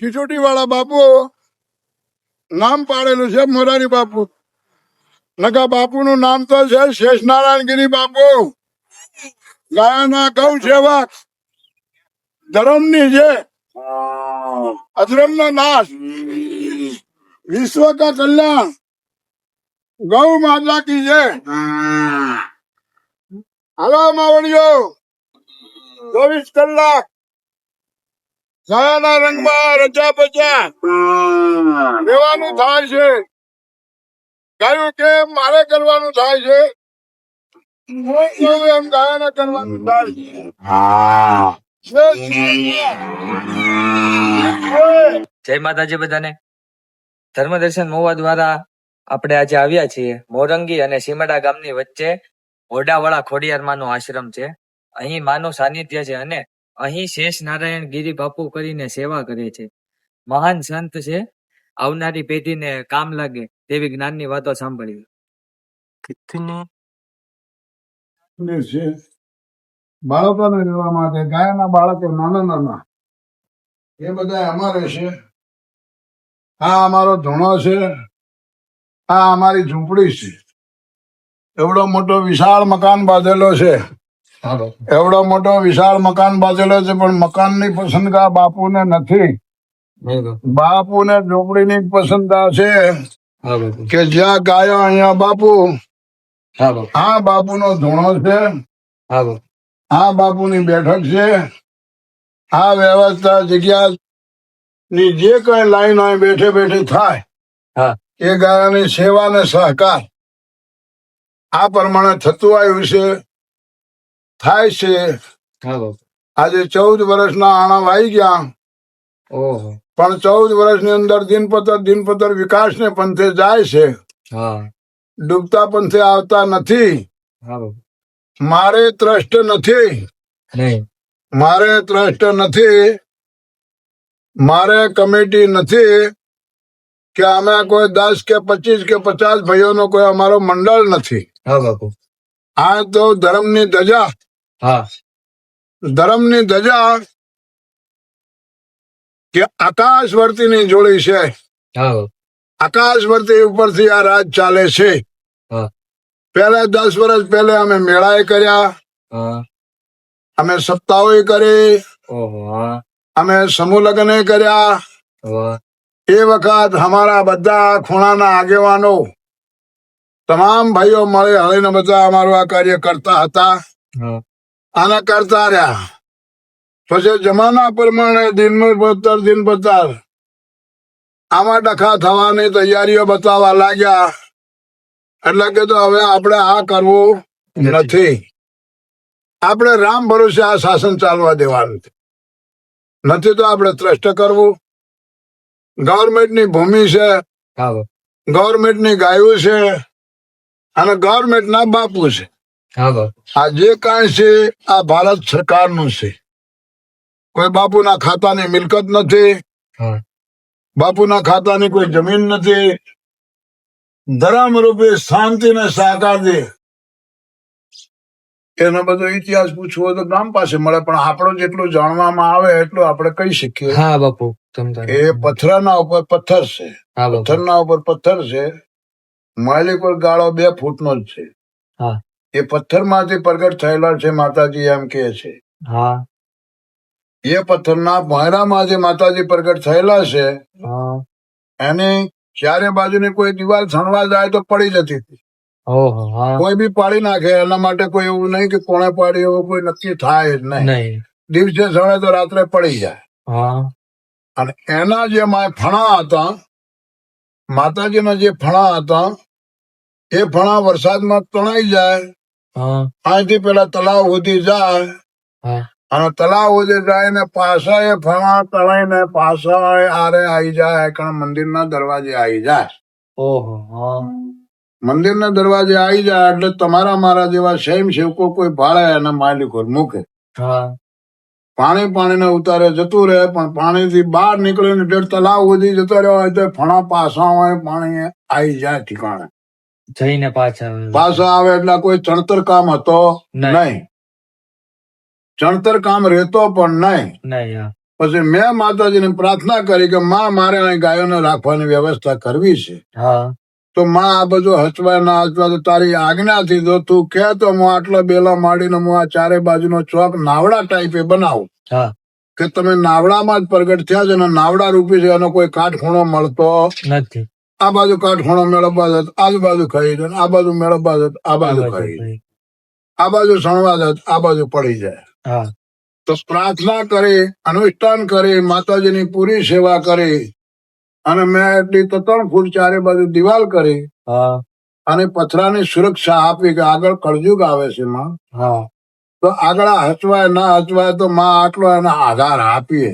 સિસોટી વાળા બાપુ નામ પાડેલું છે મોરારી બાપુ. નકા બાપુનું નામ તો છે શેષનારાયણગીરી બાપુ. ગાયાના ગૌ સેવક. ધર્મની છે અધર્મનો નાશ. વિશ્વ કા કલ્યાણ. ગૌ માતા કી છે હાલો માવડીઓ ચોવીસ કલાક ગાયાના રંગમાં રજા પચા લેવાનું થાય છે. ગાયું કે મારે કરવાનું થાય છે? એમ ગાયાને કરવાનું થાય છે. જય માતાજી બધાને. ધર્મદર્શન મોવા દ્વારા આપણે આજે આવ્યા છીએ. મોરંગી અને સીમડા ગામની વચ્ચે ઓડાવાળા ખોડિયાર માનો આશ્રમ છે. અહીં માનું સાનિધ્ય છે અને અહીં શેષ નારાયણ ગિરી બાપુ કરીને સેવા કરે છે. મહાન સંત છે. આવનારી પેઢીને કામ લાગે તેવી જ્ઞાનની વાતો સાંભળી ને છે બાળકોને રહેવા માટે ગાયના બાળકો નાના નાના. એ બધા અમારે છે. આ અમારો ધૂણો છે. આ અમારી ઝૂંપડી છે. એવડો મોટો વિશાળ મકાન બાંધેલો છે. એવડો મોટો વિશાળ મકાન બાંધેલો છે પણ મકાનની પસંદગા બાપુને નથી. બાપુને ઝૂંપડીની પસંદગા છે કે જ્યાં ગાયો અહીંયા બાપુ. આ બાપુનો ધૂણો છે. આ બાપુની બેઠક છે. આ વ્યવસ્થા જગ્યા ની જે કઈ લાઈન હોય બેઠે બેઠે થાય હા. એ ગાયાની સેવા ને સહકાર. આ પ્રમાણે થતું આવ્યું છે થાય છે. આજે ચૌદ વર્ષના આણા વાઈ ગયા. પણ ચૌદ વર્ષની અંદર દિનપતર દિનપતર વિકાસને પંથે જાય છે. ડૂબતા પંથે આવતા નથી. મારે ત્રષ્ટ નથી. મારે ટ્રસ્ટ નથી. મારે કમિટી નથી કે અમે કોઈ દસ કે પચીસ કે પચાસ ભાઈઓનો કોઈ અમારો મંડળ નથી. હા બાપુ. આ તો ધર્મની ધજા. હા. ધર્મની ધજા કે આકાશ વર્તીની જોડી છે. આકાશવર્તી ઉપરથી આ રાજ ચાલે છે. પહેલા દસ વર્ષ પહેલે અમે મેળાએ કર્યા. અમે સપ્તાહો કરી. અમે સમૂહ લગ્ન કર્યા. એ વખત અમારા બધા ખૂણાના આગેવાનો તમામ ભાઈઓ મળે હળીને બધા અમારું આ કાર્ય કરતા હતા. આના કરતા રહ્યા. પછી જમાના પ્રમાણે દિન પત્તર દિન પત્તર આમાં ડખા થવાની તૈયારીઓ બતાવવા લાગ્યા. એટલે કે તો હવે આપણે આ કરવું નથી. આપણે રામ ભરોસે આ શાસન ચાલવા દેવાનું નથી તો આપણે ત્રષ્ટ કરવું. ગવર્મેન્ટની ભૂમિ છે. ગવર્મેન્ટની ગાયું છે. અને ગવર્મેન્ટના બાપુ છે. આ જે કાંઈ છે આ ભારત સરકારનું છે. કોઈ બાપુના ખાતાની મિલકત નથી. બાપુના ખાતાની કોઈ જમીન નથી. ધરામ રૂપે શાંતિ ને સહકાર દે એનો બધો ઇતિહાસ પૂછવો તો ગામ પાસે મળે પણ આપણો જેટલું જાણવામાં આવે એટલું આપણે કહી શકીએ. હા બાપુ એ પથ્થરના ઉપર પથ્થર છે. પથ્થરના ઉપર પથ્થર છે. માલિક પર ગાળો બે ફૂટનો જ છે. હા. એ પથ્થરમાંથી પ્રગટ થયેલા છે માતાજી એમ કે છે. હા. એ પથ્થરના ભોંયરામાંથી માતાજી પ્રગટ થયેલા છે. એને ચારે બાજુની કોઈ દિવાલ છણવા જાય તો પડી જતી હતી. કોઈ બી પાડી નાખે એના માટે કોઈ એવું નહીં કે કોણે પાડી એવું કોઈ નક્કી થાય જ નહીં. દિવસે સણે તો રાત્રે પડી જાય. હા. અને એના જે માય ફણા હતા માતાજીના જે ફણા હતા એ ફણા વરસાદમાં તણાઈ જાય અહીંથી પેલા તલાવ સુધી જાય. અને તલાવ સુધી જાય ને પાછા એ ફણા તણાઈને પાછા આરે આવી જાય કારણ મંદિરના દરવાજે આવી જાય. ઓહો હા. મંદિરના દરવાજે આવી જાય એટલે તમારા મારા જેવા સ્વયં સેવકો કોઈ ભાડે અને માલિકો મૂકે. હા. પાણી પાણીને ઉતારે જતું રહે પણ પાણી થી બહાર નીકળીને ને તલાવ સુધી જતો રહ્યો હોય તો ફણા પાસા હોય પાણી આવી જાય ઠીકાણે. જઈને પાછા. પાછા આવે એટલે કોઈ ચણતર કામ હતો? નહીં. ચણતર કામ રહેતો પણ નહીં. નહીં પછી મેં માતાજીને પ્રાર્થના કરી કે માં મારે અહીં ગાયોને રાખવાની વ્યવસ્થા કરવી છે. હા. તો માં આ બધું હચવા ના હચવા તો તારી આજ્ઞાથી તો તું કે તો હું આટલા બેલા માડીને હું આ ચારે બાજુનો ચોક નાવડા ટાઈપે બનાવું. હા. કે તમે નાવડામાં જ પ્રગટ થયા છે અને નાવડા રૂપી છે એનો કોઈ કાટખૂણો મળતો? નથી. આ બાજુ કાટખૂણો મેળવવા જત આજુબાજુ ખાઈ જાય આ બાજુ મેળવવા જત આ બાજુ ખાઈ જાય આ બાજુ સણવા જત આ બાજુ પડી જાય. તો પ્રાર્થના કરી અનુષ્ઠાન કરી માતાજીની પૂરી સેવા કરી. અને મેં એટલી તો ત્રણ ફૂટ ચારે બાજુ દિવાલ કરી. હા. અને પથરાની સુરક્ષા આપી કે આગળ કળજુગ આવે છે માં. હા. તો આગળ હચવાય ના હચવાય તો માં આટલો એને આધાર આપીએ.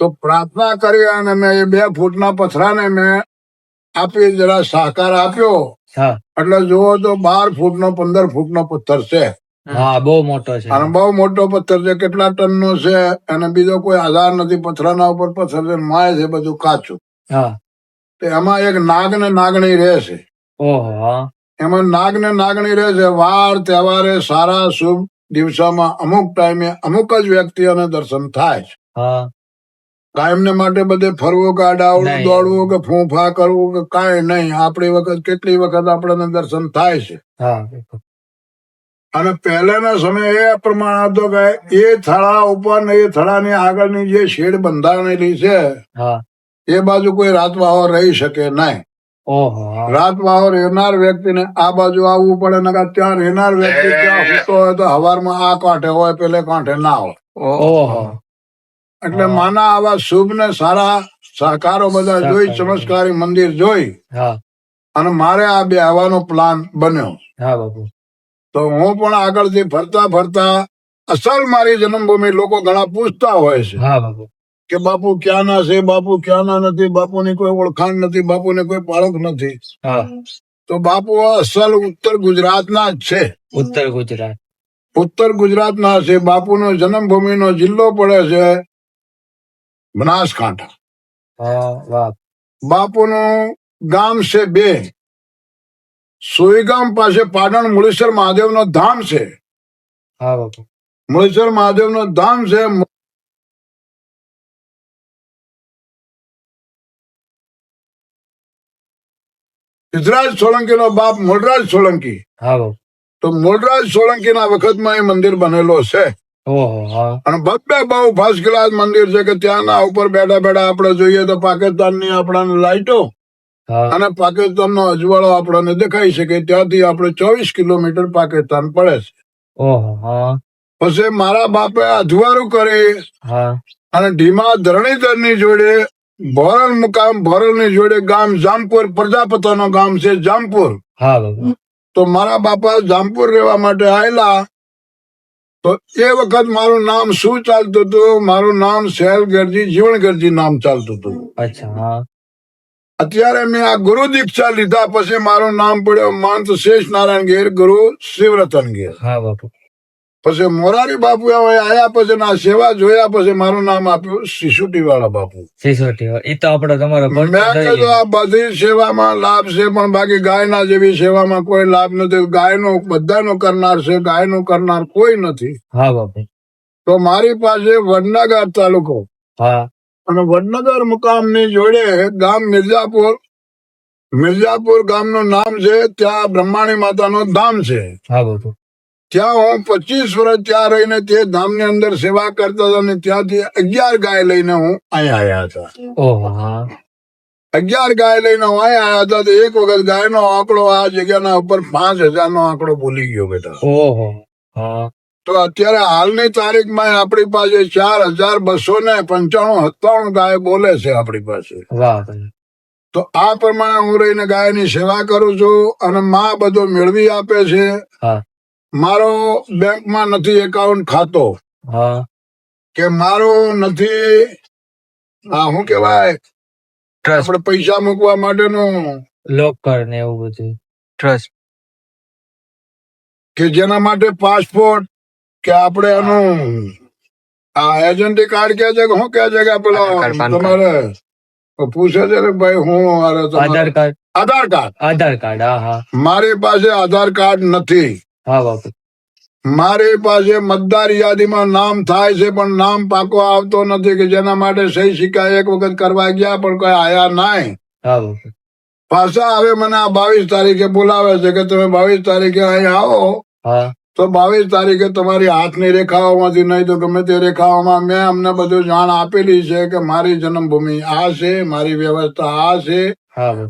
તો પ્રાર્થના કરી અને મેં એ બે ફૂટના પથરાને મેં આપી જરા સહકાર આપ્યો. એટલે જુઓ તો બાર ફૂટ નો પંદર ફૂટ નો પથ્થર છે. હા બહુ મોટો છે. અને બહુ મોટો પથ્થર છે કેટલા ટન નો છે અને બીજો કોઈ આધાર નથી પથરાના ઉપર પથ્થર છે માય છે બધું કાચું. હા. તો એમાં એક નાગ ને નાગણી રહે છે. ઓહો એમાં નાગ ને નાગણી રહે છે વાર તહેવારે સારા શુભ દિવસોમાં અમુક ટાઈમે અમુક જ વ્યક્તિઓને દર્શન થાય છે. હા. કાયમને માટે બધે ફરવો કે અડાવડું દોડવું કે ફૂંફા કરવું કે કાંઈ નહીં. આપણી વખત કેટલી વખત આપણને દર્શન થાય છે. અને પહેલાના સમયે એ પ્રમાણે હતો કે એ થળા ઉપર ને એ થળાની આગળની જે શેડ બંધાણેલી છે એ બાજુ કોઈ રાતવાહો રહી શકે નહીં. રાત વાહો રહેનાર વ્યક્તિને આ બાજુ આવવું પડે ને ત્યાં રહેનાર વ્યક્તિ ત્યાં સૂતો હોય તો હવારમાં આ કાંઠે હોય પેલે કાંઠે ના હોય. ઓહો. એટલે માના આવા શુભ ને સારા સહકારો બધા જોઈ. ચમત્કારી મંદિર જોઈ. અને મારે આ બે આવવાનો પ્લાન બન્યો. તો હું પણ આગળથી ફરતા ફરતા અસલ મારી જન્મભૂમિ લોકો ઘણા પૂછતા હોય છે. કે બાપુ ક્યાંના છે બાપુ ક્યાંના નથી બાપુની કોઈ ઓળખાણ નથી બાપુને કોઈ પાળખ નથી. હા. તો બાપુ અસલ ઉત્તર ગુજરાતના જ છે. ઉત્તર ગુજરાત. ઉત્તર ગુજરાતના છે બાપુનો જન્મભૂમિનો જિલ્લો પડે છે. બનાસકાંઠા. બાપુનું ગામ છે બે. સોઈગામ પાસે પાટણ મુળેશ્વર મહાદેવનો ધામ છે. મુળેશ્વર મહાદેવનો ધામ છે. સિદ્ધરાજ સોલંકીનો બાપ મોલરાજ સોલંકી. તો મોલરાજ સોલંકીના વખતમાં એ મંદિર બનેલો છે. અને ભવ્ય બહુ ફર્સ્ટ ક્લાસ મંદિર છે કે ત્યાંના ઉપર બેઠા બેઠા આપણે જોઈએ તો પાકિસ્તાનની આપણને લાઈટો અને પાકિસ્તાનનો અજવાળો આપણને દેખાઈ શકે ત્યાંથી આપણે ચોવીસ કિલોમીટર પાકિસ્તાન પડે છે. પછી મારા બાપે અજવાળું કરી અને ઢીમા ધરણીધરની જોડે ભોરલ મુકામ ભરણની જોડે ગામ જામપુર પ્રજાપતિનો ગામ છે જામપુર. તો મારા બાપા જામપુર રહેવા માટે આવેલા તો એ વખત મારું નામ શું ચાલતું હતું? મારું નામ સહેલ ગરજી જીવન ગરજી નામ ચાલતું હતું. અત્યારે મેં આ ગુરુ દીક્ષા લીધા પછી મારું નામ પડ્યો મંત શેષ નારાયણ ગીર ગુરુ શિવરતન ગીર હા બાપુ. પછી મોરારી બાપુ આયા પછી ના સેવા જોયા પછી મારું નામ આપ્યું સિસુટી વાળા બાપુ. સિસુટી એ તો આપડે તમારો મેં કીધું આ બધી સેવામાં લાભ છે પણ બાકી ગાયના જેવી સેવામાં કોઈ લાભ નથી. ગાયનો બધાનો કરનાર છે ગાયનો કરનાર કોઈ નથી. હા બાપુ. તો મારી પાસે વડનગર તાલુકો. હા. અને વડનગર મુકામની જોડે ગામ મિર્જાપુર મિર્જાપુર ગામનું નામ છે ત્યાં બ્રહ્માણી માતાનો ધામ છે. હા બાપુ. ત્યાં હું પચીસ વર્ષ ત્યાં રહીને તે ધામની અંદર સેવા કરતો હતો અને ત્યાંથી અગિયાર ગાય લઈને હું અહીંયા આવ્યા હતા. અગિયાર ગાય લઈને હું અહીંયા આવ્યા હતા તો એક વખત ગાયનો આંકડો આ જગ્યાના ઉપર પાંચ હજારનો આંકડો ભૂલી ગયો બેટા. હા તો અત્યારે હાલની તારીખમાં આપણી પાસે ચાર હજાર બસો ને પંચાણું સત્તાણું ગાય બોલે છે આપણી પાસે. તો આ પ્રમાણે હું રહીને ગાયની સેવા કરું છું અને માં બધો મેળવી આપે છે. મારો બેંકમાં નથી એકાઉન્ટ ખાતો. હા. કે મારો નથી આ શું કેવાય ટ્રસ્ટ આપણે પૈસા મૂકવા માટેનું. લોકર ને એવું બધું. ટ્રસ્ટ કે જેના માટે પાસપોર્ટ કે આપણે એનું આ એજન્ટી કાર્ડ કે છે કે શું કે છે કે પેલો. તમારે? પૂછે છે ને ભાઈ હું Aadhaar card Aadhaar card Aadhaar card હા હા. મારી પાસે આધાર કાર્ડ નથી. હા બાપુ. મારી પાસે મતદાર યાદીમાં નામ થાય છે પણ નામ પાકો આવતો નથી કે જેના માટે સહી સિક્કા એક વખત કરવા ગયા પણ કોઈ આયા નહીં. પાછા હવે મને આ બાવીસ તારીખે બોલાવે છે કે તમે બાવીસ તારીખે અહીં આવો. હા. તો બાવીસ તારીખે તમારી હાથની રેખાઓમાંથી નહીં તો ગમે તે રેખાઓમાં મેં અમને બધું જાણ આપેલી છે કે મારી જન્મભૂમિ આ છે મારી વ્યવસ્થા આ છે.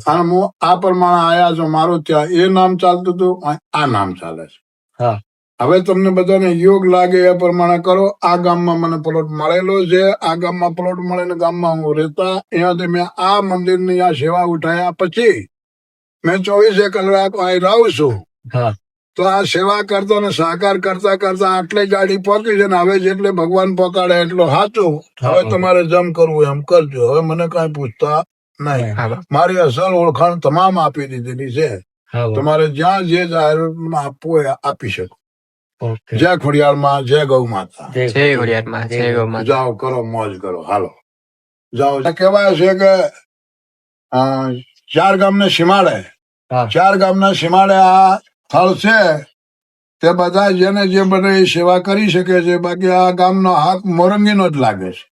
અને હું આ પ્રમાણે આયા છું. મારું ત્યાં એ નામ ચાલતું હતું આ નામ ચાલે છે. હા. હવે તમને બધાને યોગ લાગે એ પ્રમાણે કરો. આ ગામમાં મને પ્લોટ મળેલો છે. આ ગામમાં પ્લોટ મળીને ગામમાં હું રહેતા. અહીંયાથી મેં આ મંદિરની આ સેવા ઉઠાયા પછી મેં ચોવીસે કલાક અહીં રહું છું. હા. તો આ સેવા કરતો ને સાકાર કરતા કરતા આટલી ગાડી પહોંચી છે ને હવે જેટલે ભગવાન પહોંચાડે એટલો સાચું. હવે તમારે જમ કરવું એમ કરજો. હવે મને કઈ પૂછતા નહીં. મારી અસલ ઓળખાણ તમામ આપી દીધેલી છે. તમારે જ્યાં જે જાહેર આપવું હોય આપી શકો. ઓકે. જય ખોડિયારમાં જય ગૌ માતા. જય જય ખોડિયારમાં જય ગૌ માતા. જાઓ કરો મોજ કરો હાલો. જાઓ કહેવાય છે કે ચાર ગામને સીમાડે. હા. ચાર ગામના સીમાડે આ સ્થળ છે તે બધા જેને જે બને એ સેવા કરી શકે છે બાકી આ ગામનો હાથ મોરંગીનો જ લાગે છે.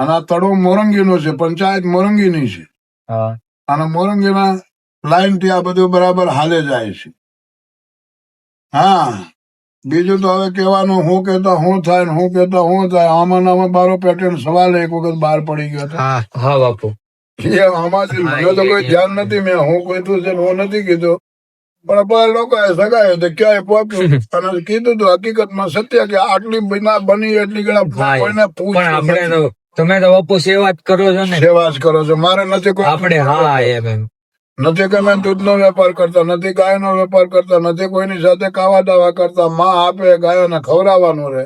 અને આ તળો મોરંગીનો છે પંચાયત મોરંગીની છે. અને મોરંગીના લાઈનથી આ બધું બરાબર હાલે જાય છે. હા બીજું તો હવે કહેવાનું હું કેતા હું થાય ને હું કેતા હું થાય. આમાં આમાં મારો પેટર્ન સવાલ એક વખત બહાર પડી ગયો હતો. હા બાપુ. એ આમાંથી મને તો કોઈ ધ્યાન નથી મેં હું કીધું છે હું નથી કીધું. પણ બધા લોકો સગાયો તો ક્યાંય પહોંચ્યું? અને કીધું તો હકીકતમાં સત્ય કે આટલી બના બની એટલી ગણા કોઈને આપણે પૂછ તમે તો બાપુ સેવા જ કરો છો ને. સેવા જ કરો છો. મારે નથી કોઈ આપણે હા એમ એમ. નથી કે મેં દૂધનો વેપાર કરતા નથી ગાયનો વેપાર કરતા નથી કોઈની સાથે કાવા દાવા કરતા. માં આપે ગાયોને ખવડાવવાનું રહે.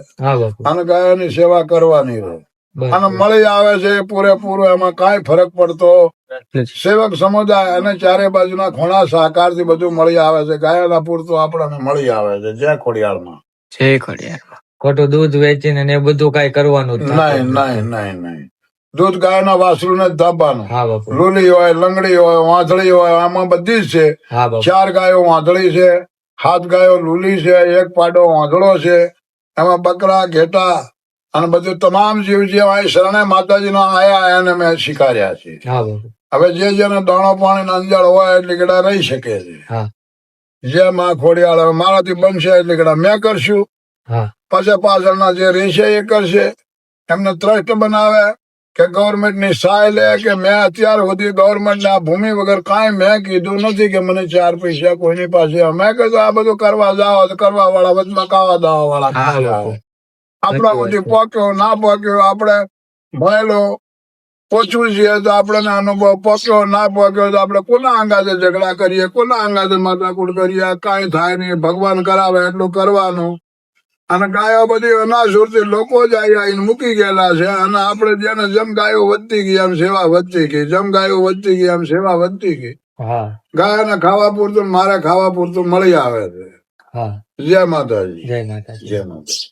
અને ગાયોની સેવા કરવાની રહે. બસ. અને મળી આવે છે પૂરેપૂરો એમાં કાંઈ ફરક પડતો સેવક સમુદાય અને ચારે બાજુના ખૂણા સહકારથી બધું મળી આવે છે. ગાયોના પૂરતું આપણને મળી આવે છે જય ખોડિયાળમાં જય ખોડિયારમાં. ખોટું દૂધ વેચીને એ બધું કઈ કરવાનું નહીં નહીં નહીં નહીં. દૂધ ગાયના વાસરું ને ધાબાનું લુલી હોય લંગડી હોય વાંધળી હોય આમાં બધી જ છે ચાર ગાયો વાંધળી છે સાત ગાયો લુલી છે એક પાડો વાંધળો છે એમાં બકરા ઘેટા અને બધું તમામ જીવ જે અહીં શરણે માતાજીનો આયા એને મેં સ્વીકાર્યા છે. હવે જે જેને દાણો પાણી અંજાળ હોય એટલે ગેડા રહી શકે છે. જે માં ખોડિયાળ હવે મારાથી બનશે એટલે ગેડા મેં કરશું. પછી પાછળના જે રહેશે એ કરશે. એમને ત્રષ્ટ બનાવે. કે ગવર્મેન્ટની સહાય લે કે મેં અત્યાર સુધી ગવર્મેન્ટ આ ભૂમિ વગર કાંઈ મેં કીધું નથી કે મને ચાર પૈસા કોઈની પાસે. મેં કીધું આ બધું કરવા જાઓ કરવા વાળા વચમાં કાવા દાવા વાળા. આપણા સુધી પોક્યો ના પોક્યો આપણે ભણેલો ઓછું છીએ તો આપણને અનુભવ પોક્યો ના પોક્યો તો આપણે કોના અંગાતે ઝઘડા કરીએ કોના અંગાતે માથાકૂટ કરીએ કાંઈ થાય નહીં ભગવાન કરાવે એટલું કરવાનું. અને ગાયો બધી અનાસુરથી લોકો જ આઈ મૂકી ગયેલા છે અને આપણે જેને જેમ ગાયો વધતી ગઈ એમ સેવા વધતી ગઈ. જેમ ગાયો વધતી ગઈ એમ સેવા વધતી ગઈ. ગાયોને ખાવા પૂરતું મારે ખાવા પૂરતું મળી આવે છે. જય માતાજી. જય માતાજી. જય માતાજી.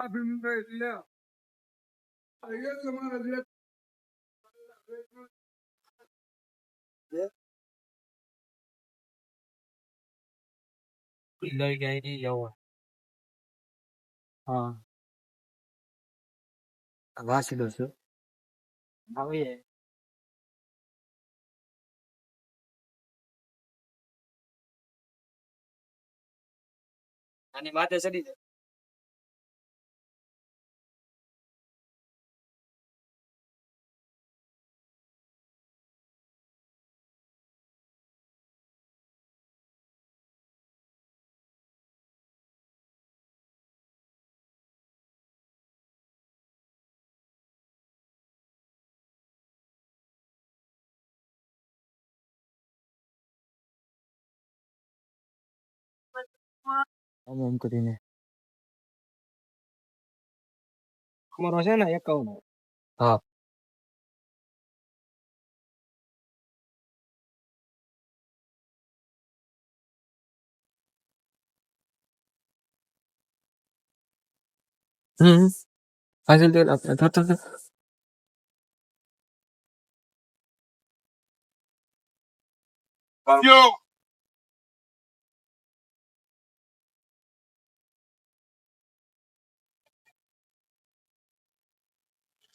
అభినందించిన అయ్యే పిల్లలు కానీ ఎవరు వాసిలో అవి అని మాట సరిదే માથે ચડી જાય આમ આમ કરીને અમારો છે ને એકાવન હા હમ હાજર તેલ આપણે થતો થતો જો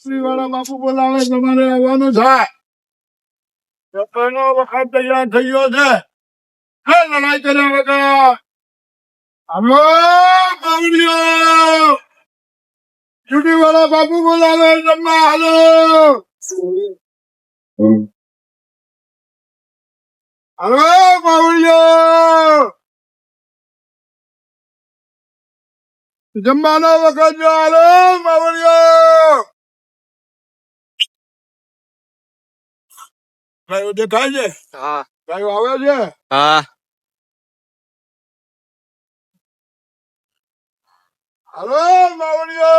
શ્રીવાળા બાપુ બોલાવે તમારે આવવાનું છે. ચપ્પાનો વખત તૈયાર થઈ ગયો છે. હે લડાઈ કર્યા વગર. હલો બાવળીઓ ચૂંટી વાળા બાપુ બોલાવે જમવા હાલો. હલો બાવળીઓ જમવાનો વખત જો હાલો બાવળીઓ ગાયો દેખાય છે? હા. ગાયો આવે છે? હા. હલો માવડીઓ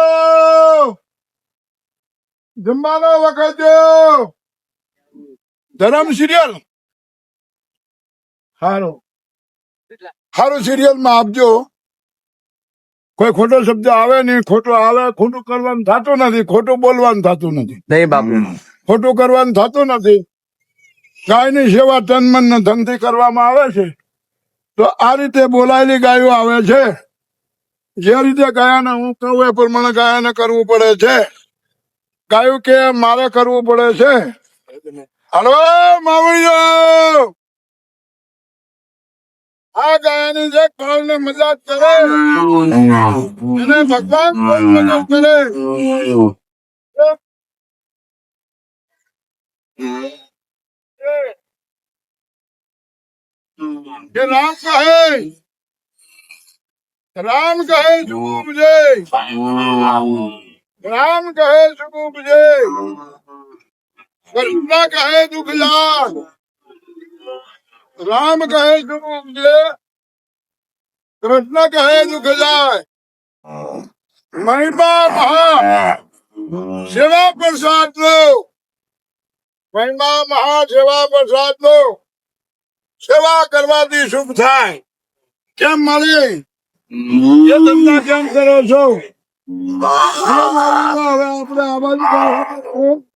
જમવાનો વખત ધરમ સિરિયલ. હારું. હારું સિરિયલમાં આપજો. કોઈ ખોટો શબ્દ આવે નહીં ખોટો આવે ખોટું કરવાનું થતું નથી ખોટું બોલવાનું થતું નથી. નહીં બાપુ. ખોટું કરવાનું થતું નથી. ગાયની સેવા તન મન ને ધનથી કરવામાં આવે છે. તો આ રીતે બોલાયેલી ગાયો આવે છે. જે રીતે ગાયાને હું કહું એ પ્રમાણે ગાયાને કરવું પડે છે. ગાયું કે મારે કરવું પડે છે. હલો, માવડીઓ! આ ગાયાની જે કાળને મજાક કરે, એને ભગવાન મદદ કરે. કે રામ કહે. રામ કહે સુગુબ જય. રામ કહે સુગુબ જય. કૃષ્ણ કહે દુઃખ લાગ રામ કહે સુગુબ જય. કૃષ્ણ કહે દુઃખ જાય મહિમા મહા. સેવા પ્રસાદ લો. મહિમા મહા સેવા પ્રસાદ નો સેવા કરવાથી શુભ થાય. કેમ મળી કેમ કરો છો? હવે આપણે આ બાજુ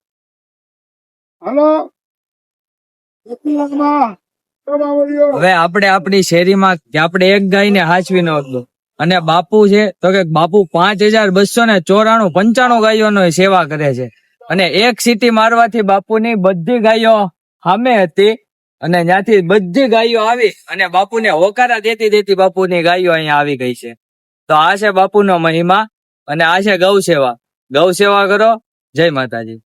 હવે આપણે આપણી શેરીમાં આપણે એક ગાય ને હાચવી ન હતું. અને બાપુ છે, તો કે બાપુ પાંચ હજાર બસો ને ચોરાણું, પંચાણું ગાયોનો સેવા કરે છે. અને એક સીટી મારવાથી બાપુની બધી ગાયો સામે હતી અને ત્યાંથી બધી ગાયો આવી અને બાપુને હોકારા દેતી દેતી બાપુની ગાયો અહીંયા આવી ગઈ છે. તો આ છે બાપુનો મહિમા અને આ છે ગૌ સેવા ગૌ સેવા કરો. જય માતાજી.